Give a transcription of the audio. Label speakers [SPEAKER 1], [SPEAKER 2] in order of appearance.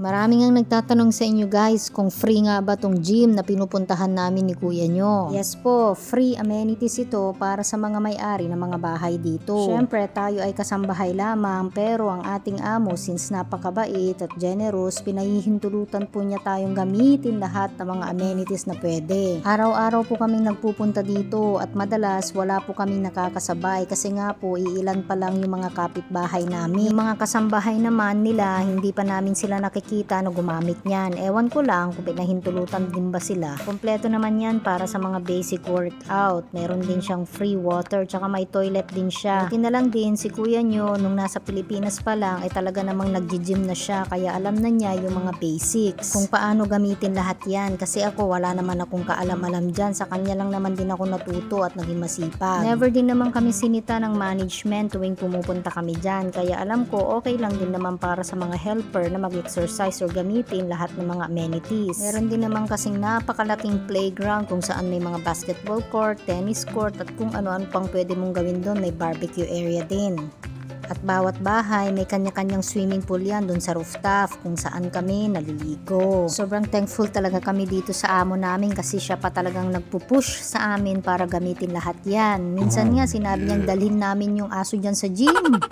[SPEAKER 1] Maraming ang nagtatanong sa inyo guys kung free nga ba tong gym na pinupuntahan namin ni kuya nyo. Yes po, free amenities ito para sa mga may-ari ng mga bahay dito. Siyempre tayo ay kasambahay lamang pero ang ating amo since napakabait at generous, pinahihintulutan po niya tayong gamitin lahat ng mga amenities na pwede. Araw-araw po kaming nagpupunta dito at madalas wala po kaming nakakasabay kasi nga po iilan pa lang yung mga kapitbahay namin. Yung mga kasambahay naman nila, hindi pa namin sila nakikita na gumamit niyan. Ewan ko lang kung pinahintulutan din ba sila. Kompleto naman yan para sa mga basic workout. Meron din siyang free water tsaka may toilet din siya. Buti na lang din si kuya nyo nung nasa Pilipinas pa lang ay talaga namang nag-gym na siya kaya alam na niya yung mga basics. Kung paano gamitin lahat yan kasi ako wala naman akong kaalam-alam dyan. Sa kanya lang naman din ako natuto at naging masipag. Never din naman kami sinita ng management tuwing pumupunta kami dyan. Kaya alam ko okay lang din naman para sa mga helper na mag-exercise or gamitin lahat ng mga amenities. Meron din naman kasing napakalaking playground kung saan may mga basketball court, tennis court at kung ano-ano pang pwede mong gawin doon. May barbecue area din. At bawat bahay may kanya-kanyang swimming pool yan doon sa rooftop kung saan kami naliligo. Sobrang thankful talaga kami dito sa amo namin kasi siya pa talagang nagpupush sa amin para gamitin lahat yan. Minsan nga sinabi niyang dalhin namin yung aso dyan sa gym.